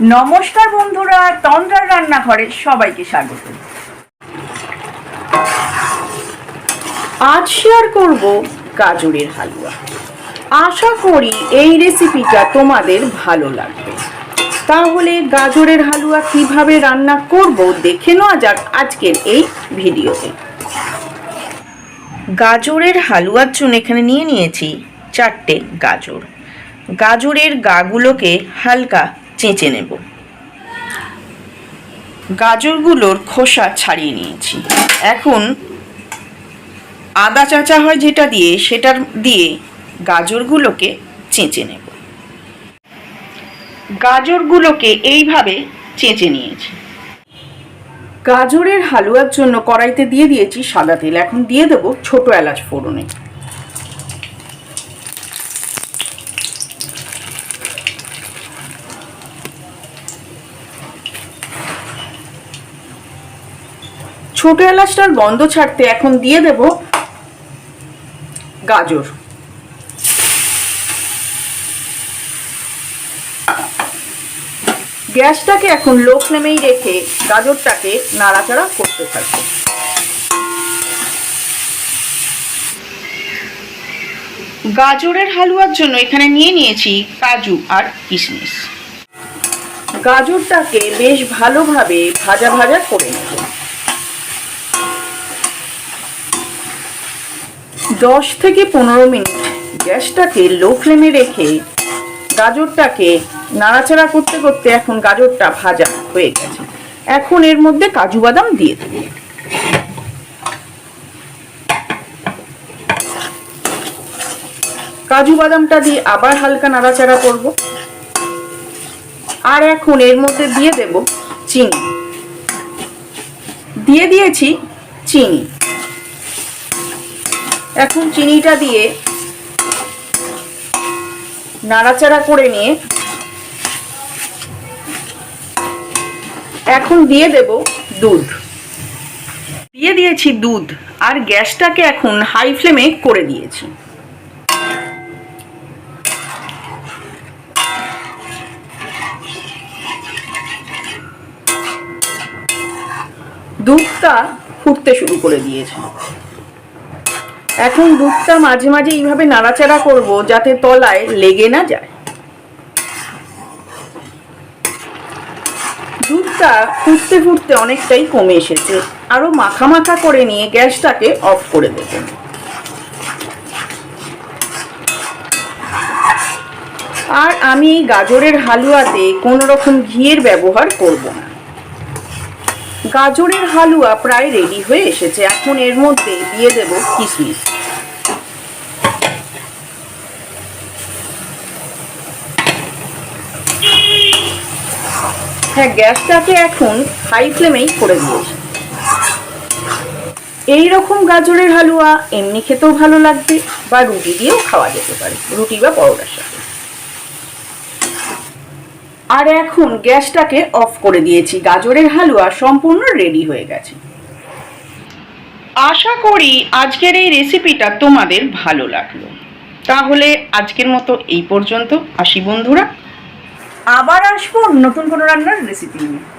নমস্কার বন্ধুরা, তন্দ্রার রান্নাঘরে সবাইকে স্বাগত। আজ শেয়ার করব গাজরের হালুয়া। আশা করি এই রেসিপিটা তোমাদের ভালো লাগবে। তাহলে গাজরের হালুয়া কীভাবে রান্না করব দেখে নেওয়া যাক আজকের এই ভিডিওতে। গাজরের হালুয়ার জন্য এখানে নিয়ে নিয়েছি চারটে গাজর। গাজরের গাগুলোকে হালকা চেঁচে নেব। গাজরগুলোর খোসা ছাড়িয়ে নিয়েছি। এখন আদা চাচা হয় যেটা দিয়ে, সেটার দিয়ে গাজরগুলোকে চেঁচে নেব। গাজরগুলোকে এইভাবে চেঁচে নিয়েছি। গাজরের হালুয়ার জন্য কড়াইতে দিয়ে দিয়েছি সাদা তেল। এখন দিয়ে দেবো ছোট এলাচ ফোড়নে। ছোট এলাচটার গন্ধ ছাড়তে এখন দিয়ে দেব গাজর। গ্যাসটাকে এখন লো ফ্লেমেই রেখে গাজরটাকে নাড়াচাড়া করতে থাকবে। গাজরের হালুয়ার জন্য এখানে নিয়ে নিয়েছি কাজু আর কিশমিশ। গাজরটাকে বেশ ভালোভাবে ভাজা ভাজা করে নেব। দশ থেকে পনেরো মিনিট গ্যাসটাকে লো ফ্লেমে রেখে গাজরটাকে নাড়াচাড়া করতে করতে এখন গাজরটা ভাজা হয়ে গেছে। এখন এর মধ্যে কাজু বাদাম দিয়ে দেব। কাজু বাদামটা দিয়ে আবার হালকা নাড়াচাড়া করব। আর এখন এর মধ্যে দিয়ে দেব চিনি। দিয়ে দিয়েছি চিনি। এখন চিনিটা দিয়ে নাড়াচাড়া করে নিয়ে এখন দিয়ে দেব দুধ। দিয়ে দিয়েছি দুধ আর গ্যাসটাকে এখন হাই ফ্লেমে করে দিয়েছি। দুধটা ফুটতে শুরু করে দিয়েছে। এখন দুধটা মাঝে মাঝে এইভাবে নাড়াচাড়া করব যাতে তলায় লেগে না যায়। দুধটা ফুটতে ফুটতে অনেকটাই কমে এসেছে। আরও মাখা মাখা করে নিয়ে গ্যাসটাকে অফ করে দেব। আর আমি এই গাজরের হালুয়াতে কোনো রকম ঘিয়ের ব্যবহার করব না। গাজরের হালুয়া প্রায় রেডি হয়ে এসেছে। এখন এর মধ্যে দিয়ে দেব কিশমিশ হ্যাঁ গ্যাসটাকে এখন হাই ফ্লেমেই করে দিয়েছি এই রকম গাজরের হালুয়া এমনি খেতেও ভালো লাগবে বা রুটি দিয়েও খাওয়া যেতে পারে। রুটি বা পরোটার সাথে। আর এখন গ্যাসটাকে অফ করে দিয়েছি। গাজরের হালুয়া সম্পূর্ণ রেডি হয়ে গেছে। আশা করি আজকের এই রেসিপিটা তোমাদের ভালো লাগল। তাহলে আজকের মতো এই পর্যন্ত। আসি বন্ধুরা। আবার আসব নতুন কোনো রান্নার রেসিপি নিয়ে।